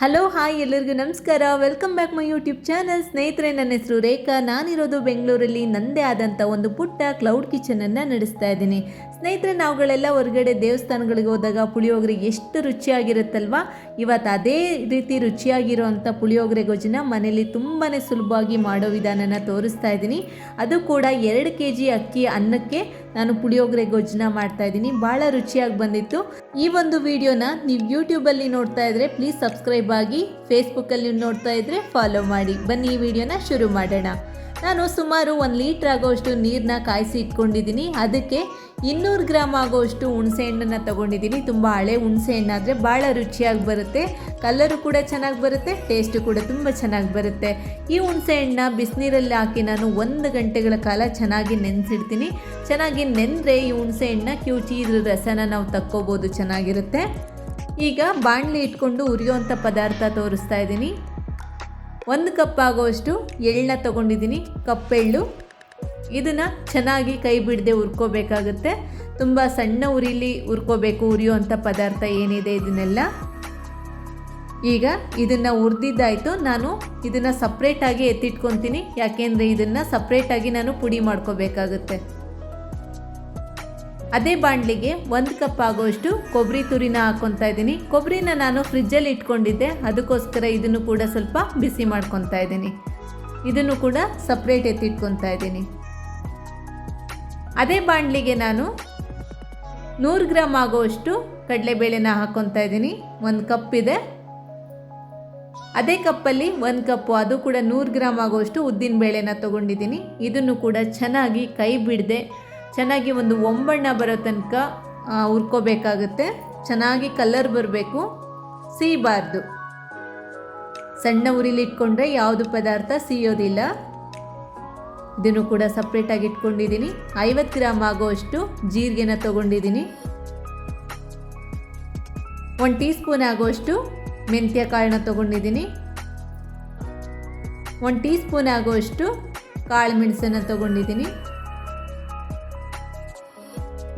Hello hi ಎಲ್ಲರಿಗೂ ನಮಸ್ಕಾರ. Welcome back my YouTube channel ಸ್ನೇಹಿತರೆ, ನನ್ನ ಹೆಸರು ರೇಖಾ. ನಾನಿರೋದು ಬೆಂಗಳೂರಲ್ಲಿ. ನನ್ನದೇ ಆದಂಥ ಒಂದು ಪುಟ್ಟ ಕ್ಲೌಡ್ ಕಿಚನನ್ನು ನಡೆಸ್ತಾ ಇದ್ದೀನಿ. ಸ್ನೇಹಿತರೆ, ನಾವುಗಳೆಲ್ಲ ಹೊರಗಡೆ ದೇವಸ್ಥಾನಗಳಿಗೆ ಹೋದಾಗ ಪುಳಿಯೋಗರೆ ಎಷ್ಟು ರುಚಿಯಾಗಿರುತ್ತಲ್ವಾ? ಇವತ್ತು ಅದೇ ರೀತಿ ರುಚಿಯಾಗಿರೋವಂಥ ಪುಳಿಯೋಗರೆ ಗೊಜ್ಜನ ಮನೇಲಿ ತುಂಬಾ ಸುಲಭವಾಗಿ ಮಾಡೋ ವಿಧಾನನ ತೋರಿಸ್ತಾ ಇದ್ದೀನಿ. ಅದು ಕೂಡ ಎರಡು ಕೆ ಜಿ ಅಕ್ಕಿ ಅನ್ನಕ್ಕೆ ನಾನು ಪುಳಿಯೋಗರೆ ಗೊಜ್ಜನ ಮಾಡ್ತಾ ಇದ್ದೀನಿ. ಭಾಳ ರುಚಿಯಾಗಿ ಬಂದಿತ್ತು. ಈ ಒಂದು ವಿಡಿಯೋನ ನೀವು ಯೂಟ್ಯೂಬಲ್ಲಿ ನೋಡ್ತಾ ಇದ್ರೆ ಪ್ಲೀಸ್ ಸಬ್ಸ್ಕ್ರೈಬ್ ಆಗಿ ಫೇಸ್ಬುಕ್ಕಲ್ಲಿ ನೋಡ್ತಾ ಇದ್ರೆ ಫಾಲೋ ಮಾಡಿ. ಬನ್ನಿ ಈ ವಿಡಿಯೋನ ಶುರು ಮಾಡೋಣ. ನಾನು ಸುಮಾರು ಒಂದು ಲೀಟ್ರ್ ಆಗೋಷ್ಟು ನೀರನ್ನ ಕಾಯಿಸಿ ಇಟ್ಕೊಂಡಿದ್ದೀನಿ. ಅದಕ್ಕೆ ಇನ್ನೂರು ಗ್ರಾಮ್ ಆಗೋಷ್ಟು ಹುಣಸೆ ಹಣ್ಣನ್ನು ತೊಗೊಂಡಿದ್ದೀನಿ. ತುಂಬ ಹಳೆ ಹುಣಸೆ ಹಣ್ಣಾದರೆ ಭಾಳ ರುಚಿಯಾಗಿ ಬರುತ್ತೆ. ಕಲರು ಕೂಡ ಚೆನ್ನಾಗಿ ಬರುತ್ತೆ, ಟೇಸ್ಟು ಕೂಡ ತುಂಬ ಚೆನ್ನಾಗಿ ಬರುತ್ತೆ. ಈ ಹುಣಸೆ ಹಣ್ಣನ್ನ ಬಿಸಿನೀರಲ್ಲಿ ಹಾಕಿ ನಾನು ಒಂದು ಗಂಟೆಗಳ ಕಾಲ ಚೆನ್ನಾಗಿ ನೆನೆಸಿಡ್ತೀನಿ. ಚೆನ್ನಾಗಿ ನೆನೆದ್ರೆ ಈ ಹುಣಸೆ ಹಣ್ಣನ್ನ ಕಿವುಚಿ ಇದ್ರ ರಸನ ನಾವು ತಕ್ಕೋಬೋದು, ಚೆನ್ನಾಗಿರುತ್ತೆ. ಈಗ ಬಾಣಲಿ ಇಟ್ಕೊಂಡು ಉರಿಯೋವಂಥ ಪದಾರ್ಥ ತೋರಿಸ್ತಾ ಇದ್ದೀನಿ. ಒಂದು ಕಪ್ ಆಗೋಷ್ಟು ಎಳ್ಳನ್ನ ತೊಗೊಂಡಿದ್ದೀನಿ. ಕಪ್ಪೆಳ್ಳು ಇದನ್ನು ಚೆನ್ನಾಗಿ ಕೈ ಬಿಡದೆ ಹುರ್ಕೋಬೇಕಾಗುತ್ತೆ. ತುಂಬ ಸಣ್ಣ ಉರಿಲಿ ಹುರ್ಕೋಬೇಕು. ಉರಿಯುವಂಥ ಪದಾರ್ಥ ಏನಿದೆ ಇದನ್ನೆಲ್ಲ. ಈಗ ಇದನ್ನು ಉರಿದಿದ್ದಾಯಿತು ನಾನು ಇದನ್ನು ಸಪ್ರೇಟಾಗಿ ಎತ್ತಿಟ್ಕೊತೀನಿ. ಯಾಕೆಂದರೆ ಇದನ್ನು ಸಪ್ರೇಟಾಗಿ ನಾನು ಪುಡಿ ಮಾಡ್ಕೋಬೇಕಾಗುತ್ತೆ. ಅದೇ ಬಾಣಲಿಗೆ ಒಂದು ಕಪ್ ಆಗೋಷ್ಟು ಕೊಬ್ಬರಿ ತುರಿನ ಹಾಕ್ಕೊತಾ ಇದ್ದೀನಿ. ಕೊಬ್ಬರಿನ ನಾನು ಫ್ರಿಜ್ಜಲ್ಲಿ ಇಟ್ಕೊಂಡಿದ್ದೆ. ಅದಕ್ಕೋಸ್ಕರ ಇದನ್ನು ಕೂಡ ಸ್ವಲ್ಪ ಬಿಸಿ ಮಾಡ್ಕೊತಾ ಇದ್ದೀನಿ. ಇದನ್ನು ಕೂಡ ಸಪ್ರೇಟ್ ಎತ್ತಿಟ್ಕೊತಾ ಇದ್ದೀನಿ. ಅದೇ ಬಾಣಲಿಗೆ ನಾನು ನೂರು ಗ್ರಾಮ್ ಆಗೋಷ್ಟು ಕಡಲೆಬೇಳೆನ ಹಾಕ್ಕೊತಾ ಇದ್ದೀನಿ. ಒಂದು ಕಪ್ ಇದೆ. ಅದೇ ಕಪ್ಪಲ್ಲಿ ಒಂದು ಕಪ್ಪು, ಅದು ಕೂಡ ನೂರು ಗ್ರಾಮ್ ಆಗುವಷ್ಟು ಉದ್ದಿನ ಬೇಳೆನ ತೊಗೊಂಡಿದ್ದೀನಿ. ಇದನ್ನು ಕೂಡ ಚೆನ್ನಾಗಿ ಕೈ ಬಿಡದೆ ಚೆನ್ನಾಗಿ ಒಂದು ಒಂಬಣ್ಣ ಬರೋ ತನಕ ಹುರ್ಕೋಬೇಕಾಗುತ್ತೆ. ಚೆನ್ನಾಗಿ ಕಲರ್ ಬರಬೇಕು. ಸೀಬಾರ್ದು. ಸಣ್ಣ ಉರಿಲಿ ಇಟ್ಕೊಂಡ್ರೆ ಯಾವುದು ಪದಾರ್ಥ ಸಿಯೋದಿಲ್ಲ. ಇದನ್ನು ಕೂಡ ಸಪ್ರೇಟಾಗಿ ಇಟ್ಕೊಂಡಿದ್ದೀನಿ. ಐವತ್ತು ಗ್ರಾಮ್ ಆಗೋಷ್ಟು ಜೀರಿಗೆನ ತೊಗೊಂಡಿದ್ದೀನಿ. ಒಂದು ಟೀ ಸ್ಪೂನ್ ಆಗೋಷ್ಟು ಮೆಂತ್ಯ ಕಾಳನ್ನ ತೊಗೊಂಡಿದ್ದೀನಿ. ಒಂದು ಟೀ ಸ್ಪೂನ್ ಆಗೋಷ್ಟು ಕಾಳು ಮೆಣಸನ್ನು ತೊಗೊಂಡಿದ್ದೀನಿ.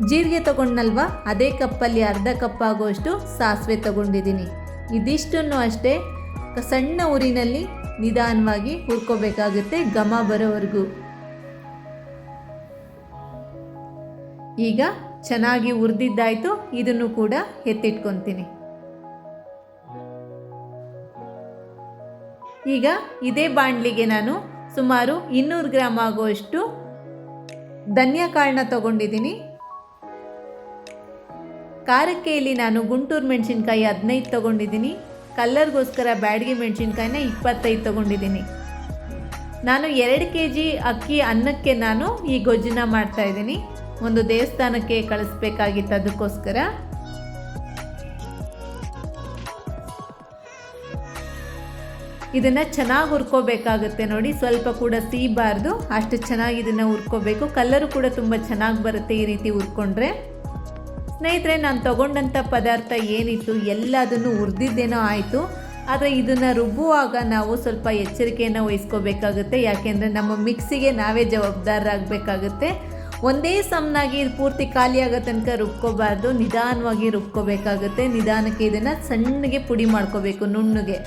ಜೀರಿಗೆ ತಗೊಂಡ್ನಲ್ವಾ? ಅದೇ ಕಪ್ಪಲ್ಲಿ ಅರ್ಧ ಕಪ್ ಆಗುವಷ್ಟು ಸಾಸಿವೆ ತಗೊಂಡಿದ್ದೀನಿ. ಇದಿಷ್ಟನ್ನು ಅಷ್ಟೇ ಸಣ್ಣ ಊರಿನಲ್ಲಿ ನಿಧಾನವಾಗಿ ಹುರ್ಕೋಬೇಕಾಗುತ್ತೆ ಘಮ ಬರೋವರೆಗೂ. ಈಗ ಚೆನ್ನಾಗಿ ಹುರಿದಿದ್ದಾಯ್ತು, ಇದನ್ನು ಕೂಡ ಎತ್ತಿಟ್ಕೊತೀನಿ. ಈಗ ಇದೇ ಬಾಣಲಿಗೆ ನಾನು ಸುಮಾರು ಇನ್ನೂರು ಗ್ರಾಮ್ ಆಗುವಷ್ಟು ಧನ್ಯಕಾಳನ್ನ ಕಾಳನ್ನ ತೊಗೊಂಡಿದ್ದೀನಿ. ಖಾರಕ್ಕೆ ಇಲ್ಲಿ ನಾನು ಗುಂಟೂರು ಮೆಣಸಿನ್ಕಾಯಿ ಹದಿನೈದು ತೊಗೊಂಡಿದ್ದೀನಿ. ಕಲ್ಲರ್ಗೋಸ್ಕರ ಬ್ಯಾಡಗಿ ಮೆಣಸಿನ್ಕಾಯಿನ ಇಪ್ಪತ್ತೈದು ತೊಗೊಂಡಿದ್ದೀನಿ. ನಾನು ಎರಡು ಕೆ ಜಿ ಅಕ್ಕಿ ಅನ್ನಕ್ಕೆ ನಾನು ಈ ಗೊಜ್ಜನ್ನ ಮಾಡ್ತಾಯಿದ್ದೀನಿ ಒಂದು ದೇವಸ್ಥಾನಕ್ಕೆ ಕಳಿಸ್ಬೇಕಾಗಿತ್ತು ಅದಕ್ಕೋಸ್ಕರ. ಇದನ್ನು ಚೆನ್ನಾಗಿ ಹುರ್ಕೋಬೇಕಾಗುತ್ತೆ ನೋಡಿ, ಸ್ವಲ್ಪ ಕೂಡ ಸೀಬಾರ್ದು, ಅಷ್ಟು ಚೆನ್ನಾಗಿ ಇದನ್ನು ಹುರ್ಕೋಬೇಕು. ಕಲ್ಲರು ಕೂಡ ತುಂಬ ಚೆನ್ನಾಗಿ ಬರುತ್ತೆ ಈ ರೀತಿ ಹುರ್ಕೊಂಡ್ರೆ. ಸ್ನೇಹಿತರೆ, ನಾನು ತಗೊಂಡಂಥ ಪದಾರ್ಥ ಏನಿತ್ತು, ಎಲ್ಲದನ್ನು ಹುರಿದಿದ್ದೇನೋ ಆಯಿತು. ಆದರೆ ಇದನ್ನು ರುಬ್ಬುವಾಗ ನಾವು ಸ್ವಲ್ಪ ಎಚ್ಚರಿಕೆಯನ್ನು ವಹಿಸ್ಕೋಬೇಕಾಗುತ್ತೆ. ಯಾಕೆಂದರೆ ನಮ್ಮ ಮಿಕ್ಸಿಗೆ ನಾವೇ ಜವಾಬ್ದಾರರಾಗಬೇಕಾಗುತ್ತೆ ಒಂದೇ ಸಮನಾಗಿ ಇದು ಪೂರ್ತಿ ಖಾಲಿಯಾಗೋ ತನಕ ರುಬ್ಕೋಬಾರ್ದು. ನಿಧಾನವಾಗಿ ರುಬ್ಕೋಬೇಕಾಗುತ್ತೆ. ನಿಧಾನಕ್ಕೆ ಇದನ್ನು ಸಣ್ಣಗೆ ಪುಡಿ ಮಾಡ್ಕೋಬೇಕು, ನುಣ್ಣಗೆ.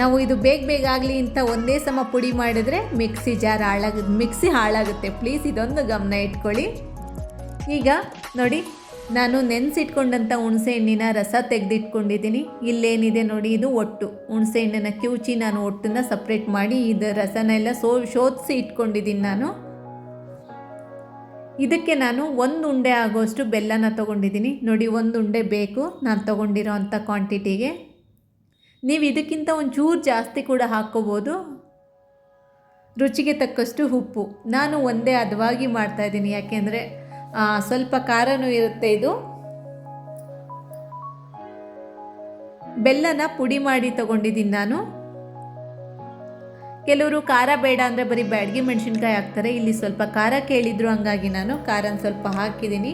ನಾವು ಇದು ಬೇಗ ಬೇಗ ಆಗಲಿ ಅಂತ ಒಂದೇ ಸಮ ಪುಡಿ ಮಾಡಿದ್ರೆ ಮಿಕ್ಸಿ ಜಾರ್ ಹಾಳಾಗ, ಮಿಕ್ಸಿ ಹಾಳಾಗುತ್ತೆ. ಪ್ಲೀಸ್ ಇದೊಂದು ಗಮನ ಇಟ್ಕೊಳ್ಳಿ. ಈಗ ನೋಡಿ. ನಾನು ನೆನೆಸಿಟ್ಕೊಂಡಂಥ ಹುಣಸೆ ಹಣ್ಣಿನ ರಸ ತೆಗೆದಿಟ್ಕೊಂಡಿದ್ದೀನಿ. ಇಲ್ಲೇನಿದೆ ನೋಡಿ, ಇದು ಒಟ್ಟು. ಹುಣಸೆ ಹಣ್ಣನ್ನು ಕಿವುಚಿ ನಾನು ಒಟ್ಟನ್ನ ಸಪ್ರೇಟ್ ಮಾಡಿ ಇದು ರಸನ ಎಲ್ಲ ಸೋ ಶೋಧಿಸಿ ಇಟ್ಕೊಂಡಿದ್ದೀನಿ ನಾನು. ಇದಕ್ಕೆ ನಾನು ಒಂದು ಉಂಡೆ ಆಗೋಷ್ಟು ಬೆಲ್ಲನ ತೊಗೊಂಡಿದ್ದೀನಿ. ನೋಡಿ, ಒಂದು ಉಂಡೆ ಬೇಕು ನಾನು ತೊಗೊಂಡಿರೋ ಅಂಥ ಕ್ವಾಂಟಿಟಿಗೆ ನೀವು ಇದಕ್ಕಿಂತ ಒಂಚೂರು ಜಾಸ್ತಿ ಕೂಡ ಹಾಕ್ಕೋಬೋದು ರುಚಿಗೆ ತಕ್ಕಷ್ಟು ಉಪ್ಪು. ನಾನು ಒಂದೇ ಹದವಾಗಿ ಮಾಡ್ತಾಯಿದ್ದೀನಿ ಯಾಕೆಂದರೆ ಸ್ವಲ್ಪ ಖಾರನೂ ಇರುತ್ತೆ ಇದು. ಬೆಲ್ಲನ ಪುಡಿ ಮಾಡಿ ತಗೊಂಡಿದ್ದೀನಿ ನಾನು. ಕೆಲವರು ಖಾರ ಬೇಡ ಅಂದರೆ ಬರೀ ಬ್ಯಾಡ್ಗೆ ಮೆಣಸಿನ್ಕಾಯಿ ಹಾಕ್ತಾರೆ. ಇಲ್ಲಿ ಸ್ವಲ್ಪ ಖಾರ ಕೇಳಿದ್ರು ಹಂಗಾಗಿ ನಾನು ಖಾರನ ಸ್ವಲ್ಪ ಹಾಕಿದ್ದೀನಿ.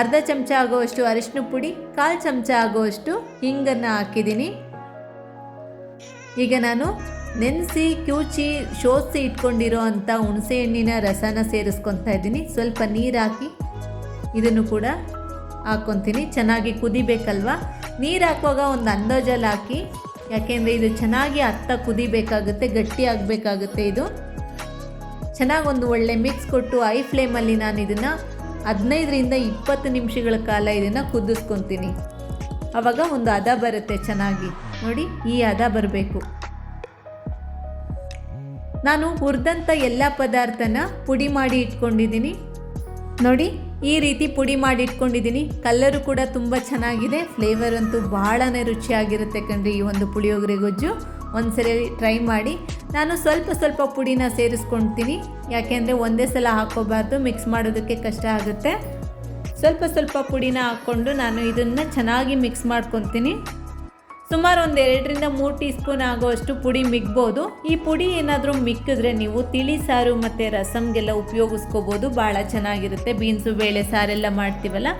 ಅರ್ಧ ಚಮಚ ಆಗುವಷ್ಟು ಅರಿಶಿನ ಪುಡಿ, ಕಾಲು ಚಮಚ ಆಗುವಷ್ಟು ಹಿಂಗನ್ನು ಹಾಕಿದ್ದೀನಿ. ಈಗ ನಾನು ನೆನೆಸಿ, ಕ್ಯೂಚಿ ಶೋಧಿಸಿ ಇಟ್ಕೊಂಡಿರೋ ಅಂಥ ಹುಣಸೆ ಹಣ್ಣಿನ ರಸನ ಸೇರಿಸ್ಕೊತಾ ಇದ್ದೀನಿ. ಸ್ವಲ್ಪ ನೀರು ಹಾಕಿ ಇದನ್ನು ಕೂಡ ಹಾಕ್ಕೊತೀನಿ ಚೆನ್ನಾಗಿ ಕುದಿಬೇಕಲ್ವ? ನೀರು ಹಾಕುವಾಗ ಒಂದು ಅಂದಾಜಲ್ಲಿ ಹಾಕಿ, ಯಾಕೆಂದರೆ ಇದು ಚೆನ್ನಾಗಿ ಅತ್ತ ಕುದಿಬೇಕಾಗುತ್ತೆ, ಗಟ್ಟಿ ಆಗಬೇಕಾಗುತ್ತೆ ಇದು. ಚೆನ್ನಾಗಿ ಒಂದು ಒಳ್ಳೆ ಮಿಕ್ಸ್ ಕೊಟ್ಟು ಐ ಫ್ಲೇಮಲ್ಲಿ ನಾನು ಇದನ್ನು ಹದಿನೈದರಿಂದ ಇಪ್ಪತ್ತು ನಿಮಿಷಗಳ ಕಾಲ ಇದನ್ನು ಕುದಿಸ್ಕೊತೀನಿ. ಆವಾಗ ಒಂದು ಹದ ಬರುತ್ತೆ ಚೆನ್ನಾಗಿ. ನೋಡಿ, ಈ ಹದ ಬರಬೇಕು. ನಾನು ಹುರಿದಂಥ ಎಲ್ಲ ಪದಾರ್ಥನ ಪುಡಿ ಮಾಡಿ ಇಟ್ಕೊಂಡಿದ್ದೀನಿ. ನೋಡಿ, ಈ ರೀತಿ ಪುಡಿ ಮಾಡಿ ಇಟ್ಕೊಂಡಿದ್ದೀನಿ. ಕಲ್ಲರು ಕೂಡ ತುಂಬ ಚೆನ್ನಾಗಿದೆ. ಫ್ಲೇವರ್ ಅಂತೂ ಭಾಳನೇ ರುಚಿಯಾಗಿರುತ್ತೆ ಕಣ್ರಿ ಈ ಒಂದು ಪುಳಿಯೋಗರೆ ಗೊಜ್ಜು. ಒಂದ್ಸರಿ ಟ್ರೈ ಮಾಡಿ. ನಾನು ಸ್ವಲ್ಪ ಸ್ವಲ್ಪ ಪುಡಿನ ಸೇರಿಸ್ಕೊಳ್ತೀನಿ ಯಾಕೆಂದರೆ ಒಂದೇ ಸಲ ಹಾಕೋಬಾರ್ದು ಮಿಕ್ಸ್ ಮಾಡೋದಕ್ಕೆ ಕಷ್ಟ ಆಗುತ್ತೆ. ಸ್ವಲ್ಪ ಸ್ವಲ್ಪ ಪುಡಿನ ಹಾಕ್ಕೊಂಡು ನಾನು ಇದನ್ನು ಚೆನ್ನಾಗಿ ಮಿಕ್ಸ್ ಮಾಡ್ಕೊತೀನಿ. ಸುಮಾರು ಒಂದು ಎರಡರಿಂದ ಮೂರು ಟೀ ಸ್ಪೂನ್ ಆಗುವಷ್ಟು ಪುಡಿ ಮಿಗ್ಬೋದು. ಈ ಪುಡಿ ಏನಾದರೂ ಮಿಕ್ಕಿದ್ರೆ ನೀವು ತಿಳಿ ಸಾರು ಮತ್ತು ರಸಮ್ಗೆಲ್ಲ ಉಪಯೋಗಿಸ್ಕೋಬೋದು. ಭಾಳ ಚೆನ್ನಾಗಿರುತ್ತೆ. ಬೀನ್ಸು, ಬೇಳೆ ಸಾರೆಲ್ಲ ಮಾಡ್ತೀವಲ್ಲ,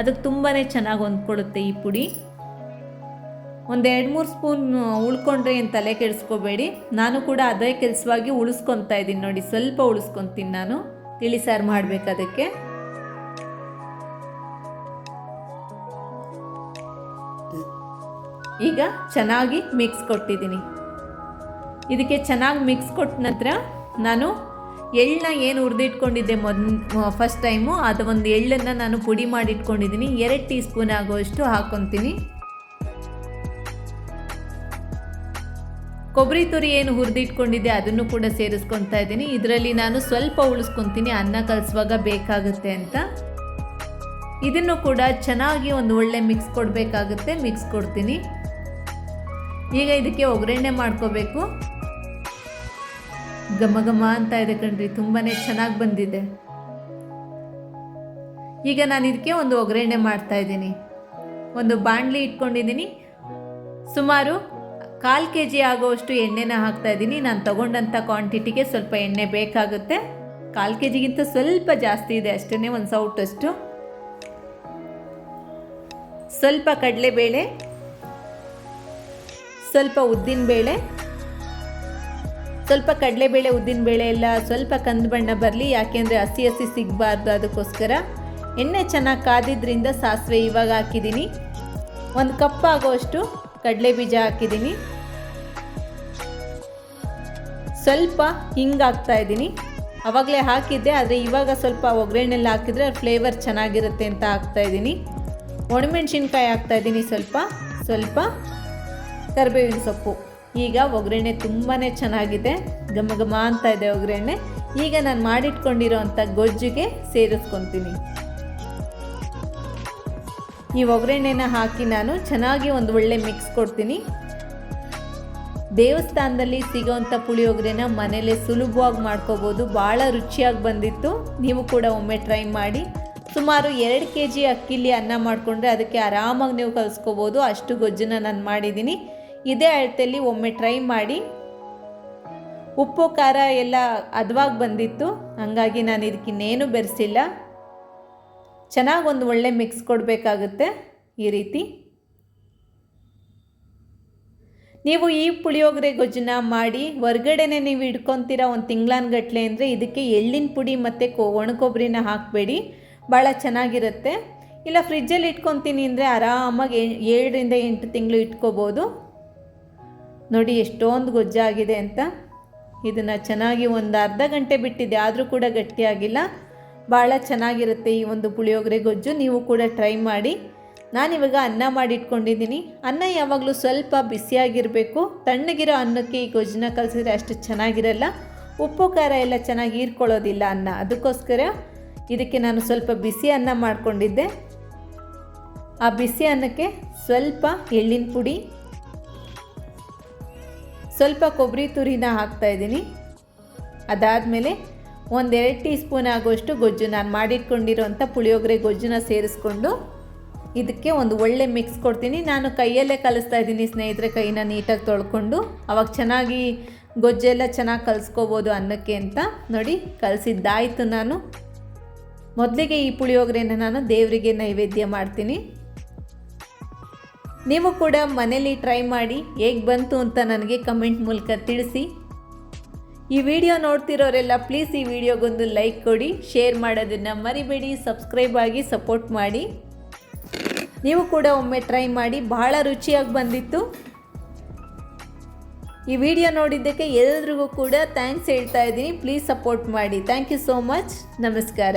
ಅದಕ್ಕೆ ತುಂಬಾ ಚೆನ್ನಾಗಿ ಹೊಂದ್ಕೊಡುತ್ತೆ ಈ ಪುಡಿ. ಒಂದು ಎರಡು ಮೂರು ಸ್ಪೂನ್ ಉಳ್ಕೊಂಡ್ರೆ ಏನು ತಲೆ ಕೆಡಿಸ್ಕೋಬೇಡಿ. ನಾನು ಕೂಡ ಅದೇ ಕೆಲಸವಾಗಿ ಉಳಿಸ್ಕೊತಾ ಇದ್ದೀನಿ ನೋಡಿ. ಸ್ವಲ್ಪ ಉಳಿಸ್ಕೊತೀನಿ ನಾನು. ತಿಳಿ ಸಾರು ಮಾಡಬೇಕು ಈಗ ಚೆನ್ನಾಗಿ ಮಿಕ್ಸ್ ಕೊಟ್ಟಿದ್ದೀನಿ. ಇದಕ್ಕೆ ಚೆನ್ನಾಗಿ ಮಿಕ್ಸ್ ಕೊಟ್ಟ ನಂತರ ನಾನು ಎಳ್ಳನ್ನ ಏನು ಹುರಿದಿಟ್ಕೊಂಡಿದ್ದೆ ಮೊದ್ ಫಸ್ಟ್ ಟೈಮು ಅದು ಒಂದು ಎಳ್ಳನ್ನು ನಾನು ಪುಡಿ ಮಾಡಿ ಇಟ್ಕೊಂಡಿದ್ದೀನಿ ಎರಡು ಟೀ ಸ್ಪೂನ್ ಆಗುವಷ್ಟು ಹಾಕ್ಕೊತೀನಿ ಕೊಬ್ಬರಿ ತುರಿ ಏನು ಹುರಿದಿಟ್ಕೊಂಡಿದ್ದೆ ಅದನ್ನು ಕೂಡ ಸೇರಿಸ್ಕೊತಾ ಇದ್ದೀನಿ. ಇದರಲ್ಲಿ ನಾನು ಸ್ವಲ್ಪ ಉಳಿಸ್ಕೊತೀನಿ. ಅನ್ನ ಕಲಿಸುವಾಗ ಬೇಕಾಗುತ್ತೆ ಅಂತ. ಇದನ್ನು ಕೂಡ ಚೆನ್ನಾಗಿ ಒಂದು ಒಳ್ಳೆ ಮಿಕ್ಸ್ ಕೊಡಬೇಕಾಗುತ್ತೆ. ಮಿಕ್ಸ್ ಕೊಡ್ತೀನಿ. ಈಗ ಇದಕ್ಕೆ ಒಗ್ಗರಣೆ ಮಾಡ್ಕೋಬೇಕು. ಘಮ ಘಮ ಅಂತ ಇದೆ ಕಣ್ರಿ ತುಂಬಾ ಚೆನ್ನಾಗಿ ಬಂದಿದೆ. ಈಗ ನಾನು ಇದಕ್ಕೆ ಒಂದು ಒಗ್ಗರಣೆ ಮಾಡ್ತಾ ಇದ್ದೀನಿ. ಒಂದು ಬಾಣಲಿ ಇಟ್ಕೊಂಡಿದ್ದೀನಿ. ಸುಮಾರು ಕಾಲು ಕೆ ಜಿ ಆಗೋವಷ್ಟು ಎಣ್ಣೆನ ಹಾಕ್ತಾ ಇದ್ದೀನಿ. ನಾನು ತಗೊಂಡಂಥ ಕ್ವಾಂಟಿಟಿಗೆ ಸ್ವಲ್ಪ ಎಣ್ಣೆ ಬೇಕಾಗುತ್ತೆ. ಕಾಲು ಕೆ ಜಿಗಿಂತ ಸ್ವಲ್ಪ ಜಾಸ್ತಿ ಇದೆ ಅಷ್ಟೇ ಒಂದು ಸೌಟಷ್ಟು. ಸ್ವಲ್ಪ ಕಡಲೆಬೇಳೆ ಸ್ವಲ್ಪ ಉದ್ದಿನಬೇಳೆ ಸ್ವಲ್ಪ ಕಡಲೆಬೇಳೆ ಉದ್ದಿನಬೇಳೆ ಎಲ್ಲ ಸ್ವಲ್ಪ ಕಂದು ಬಣ್ಣ ಬರಲಿ. ಯಾಕೆಂದರೆ ಹಸಿ ಹಸಿ ಸಿಗಬಾರ್ದು ಅದಕ್ಕೋಸ್ಕರ. ಎಣ್ಣೆ ಚೆನ್ನಾಗಿ ಕಾದಿದ್ದರಿಂದ ಸಾಸಿವೆ ಇವಾಗ ಹಾಕಿದ್ದೀನಿ. ಒಂದು ಕಪ್ ಆಗೋಷ್ಟು ಕಡಲೆ ಬೀಜ ಹಾಕಿದ್ದೀನಿ. ಸ್ವಲ್ಪ ಹಿಂಗೆ ಹಾಕ್ತಾ ಇದ್ದೀನಿ. ಆವಾಗಲೇ ಹಾಕಿದ್ದೆ, ಆದರೆ ಇವಾಗ ಸ್ವಲ್ಪ ಒಗ್ಗರಣೆಲ್ಲ ಹಾಕಿದರೆ ಫ್ಲೇವರ್ ಚೆನ್ನಾಗಿರುತ್ತೆ ಅಂತ ಹಾಕ್ತಾ ಇದ್ದೀನಿ. ಒಣಮೆಣ್ಸಿನ್ಕಾಯಿ ಹಾಕ್ತಾ ಇದ್ದೀನಿ ಸ್ವಲ್ಪ ಸ್ವಲ್ಪ. ಕರಿಬೇವಿನ ಸೊಪ್ಪು. ಈಗ ಒಗ್ಗರಣೆ ತುಂಬಾ ಚೆನ್ನಾಗಿದೆ. ಘಮ ಘಮ ಅಂತ ಇದೆ ಒಗ್ಗರಣೆ. ಈಗ ನಾನು ಮಾಡಿಟ್ಕೊಂಡಿರೋ ಅಂಥ ಗೊಜ್ಜಿಗೆ ಸೇರಿಸ್ಕೊತೀನಿ. ಈ ಒಗ್ಗರಣೆನ ಹಾಕಿ ನಾನು ಚೆನ್ನಾಗಿ ಒಂದು ಒಳ್ಳೆ ಮಿಕ್ಸ್ ಕೊಡ್ತೀನಿ. ದೇವಸ್ಥಾನದಲ್ಲಿ ಸಿಗೋವಂಥ ಪುಳಿಯೋಗರೆನ ಮನೇಲೆ ಸುಲಭವಾಗಿ ಮಾಡ್ಕೋಬೋದು. ಭಾಳ ರುಚಿಯಾಗಿ ಬಂದಿತ್ತು. ನೀವು ಕೂಡ ಒಮ್ಮೆ ಟ್ರೈ ಮಾಡಿ. ಸುಮಾರು ಎರಡು ಕೆ ಜಿ ಅಕ್ಕಿಲಿ ಅನ್ನ ಮಾಡಿಕೊಂಡ್ರೆ ಅದಕ್ಕೆ ಆರಾಮಾಗಿ ನೀವು ಕಲಿಸ್ಕೋಬೋದು. ಅಷ್ಟು ಗೊಜ್ಜನ್ನ ನಾನು ಮಾಡಿದ್ದೀನಿ. ಇದೇ ಅಳತೆಯಲ್ಲಿ ಒಮ್ಮೆ ಟ್ರೈ ಮಾಡಿ. ಉಪ್ಪು, ಖಾರ ಎಲ್ಲ ಹದವಾಗಿ ಬಂದಿತ್ತು. ಹಾಗಾಗಿ ನಾನು ಇದಕ್ಕಿನ್ನೇನು ಬೆರೆಸಿಲ್ಲ. ಚೆನ್ನಾಗಿ ಒಂದು ಒಳ್ಳೆ ಮಿಕ್ಸ್ ಕೊಡಬೇಕಾಗುತ್ತೆ ಈ ರೀತಿ. ನೀವು ಈ ಪುಳಿಯೋಗರೆ ಗೊಜ್ಜನ ಮಾಡಿ, ಹೊರ್ಗಡೆನೆ ನೀವು ಇಟ್ಕೊತೀರ ಒಂದು ತಿಂಗ್ಳಾನ್ಗಟ್ಲೆ ಅಂದರೆ ಇದಕ್ಕೆ ಎಳ್ಳಿನ ಪುಡಿ ಮತ್ತು ಕೊ, ಒಣಕೊಬ್ಬರಿನ ಹಾಕಬೇಡಿ. ಭಾಳ ಚೆನ್ನಾಗಿರುತ್ತೆ. ಇಲ್ಲ ಫ್ರಿಜ್ಜಲ್ಲಿ ಇಟ್ಕೊತೀನಿ ಅಂದರೆ ಆರಾಮಾಗಿ ಏಳರಿಂದ ಎಂಟು ತಿಂಗಳು ಇಟ್ಕೋಬೋದು. ನೋಡಿ, ಎಷ್ಟೊಂದು ಗೊಜ್ಜಾಗಿದೆ ಅಂತ. ಇದನ್ನು ಚೆನ್ನಾಗಿ ಒಂದು ಅರ್ಧ ಗಂಟೆ ಬಿಟ್ಟಿದೆ, ಆದರೂ ಕೂಡ ಗಟ್ಟಿಯಾಗಿಲ್ಲ. ಭಾಳ ಚೆನ್ನಾಗಿರುತ್ತೆ ಈ ಒಂದು ಪುಳಿಯೋಗರೆ ಗೊಜ್ಜು, ನೀವು ಕೂಡ ಟ್ರೈ ಮಾಡಿ. ನಾನಿವಾಗ ಅನ್ನ ಮಾಡಿಟ್ಕೊಂಡಿದ್ದೀನಿ. ಅನ್ನ ಯಾವಾಗಲೂ ಸ್ವಲ್ಪ ಬಿಸಿಯಾಗಿರಬೇಕು. ತಣ್ಣಗಿರೋ ಅನ್ನಕ್ಕೆ ಈ ಗೊಜ್ಜನ್ನ ಕಲಸಿದ್ರೆ ಅಷ್ಟು ಚೆನ್ನಾಗಿರಲ್ಲ. ಉಪ್ಪು, ಖಾರ ಎಲ್ಲ ಚೆನ್ನಾಗಿ ಹೀರ್ಕೊಳ್ಳೋದಿಲ್ಲ ಅನ್ನ. ಅದಕ್ಕೋಸ್ಕರ ಇದಕ್ಕೆ ನಾನು ಸ್ವಲ್ಪ ಬಿಸಿ ಅನ್ನ ಮಾಡಿಕೊಂಡಿದ್ದೆ. ಆ ಬಿಸಿ ಅನ್ನಕ್ಕೆ ಸ್ವಲ್ಪ ಎಳ್ಳಿನ ಪುಡಿ ಸ್ವಲ್ಪ ಕೊಬ್ಬರಿ ತುರಿನ ಹಾಕ್ತಾಯಿದ್ದೀನಿ ಅದಾದಮೇಲೆ ಒಂದೆರಡು ಟೀ ಸ್ಪೂನ್ ಆಗುವಷ್ಟು ಗೊಜ್ಜು ನಾನು ಮಾಡಿಟ್ಕೊಂಡಿರೋಂಥ ಪುಳಿಯೋಗರೆ ಗೊಜ್ಜನ್ನ ಸೇರಿಸ್ಕೊಂಡು ಇದಕ್ಕೆ ಒಂದು ಒಳ್ಳೆ ಮಿಕ್ಸ್ ಕೊಡ್ತೀನಿ. ನಾನು ಕೈಯಲ್ಲೇ ಕಲಿಸ್ತಾ ಇದ್ದೀನಿ ಸ್ನೇಹಿತರೆ ಕೈನ ನೀಟಾಗಿ ತೊಳ್ಕೊಂಡು. ಅವಾಗ ಚೆನ್ನಾಗಿ ಗೊಜ್ಜೆಲ್ಲ ಚೆನ್ನಾಗಿ ಕಲಿಸ್ಕೋಬೋದು ಅನ್ನಕ್ಕೆ ಅಂತ ನೋಡಿ ಕಲಿಸಿದ್ದಾಯಿತು ನಾನು. ಮೊದಲಿಗೆ ಈ ಪುಳಿಯೋಗರೆನ ನಾನು ದೇವರಿಗೆ ನೈವೇದ್ಯ ಮಾಡ್ತೀನಿ. ನೀವು ಕೂಡ ಮನೇಲಿ ಟ್ರೈ ಮಾಡಿ ಹೇಗೆ ಬಂತು ಅಂತ ನನಗೆ ಕಮೆಂಟ್ ಮೂಲಕ ತಿಳಿಸಿ. ಈ ವಿಡಿಯೋ ನೋಡ್ತಿರೋರೆಲ್ಲ ಪ್ಲೀಸ್ ಈ ವಿಡಿಯೋಗೊಂದು ಲೈಕ್ ಕೊಡಿ ಶೇರ್ ಮಾಡೋದನ್ನು ಮರಿಬೇಡಿ ಸಬ್ಸ್ಕ್ರೈಬ್ ಆಗಿ ಸಪೋರ್ಟ್ ಮಾಡಿ. ನೀವು ಕೂಡ ಒಮ್ಮೆ ಟ್ರೈ ಮಾಡಿ, ಬಹಳ ರುಚಿಯಾಗಿ ಬಂದಿತ್ತು. ಈ ವಿಡಿಯೋ ನೋಡಿದ್ದಕ್ಕೆ ಎಲ್ರಿಗೂ ಕೂಡ ಥ್ಯಾಂಕ್ಸ್ ಹೇಳ್ತಾ ಇದ್ದೀನಿ. ಪ್ಲೀಸ್ ಸಪೋರ್ಟ್ ಮಾಡಿ. ಥ್ಯಾಂಕ್ ಯು ಸೋ ಮಚ್ ನಮಸ್ಕಾರ.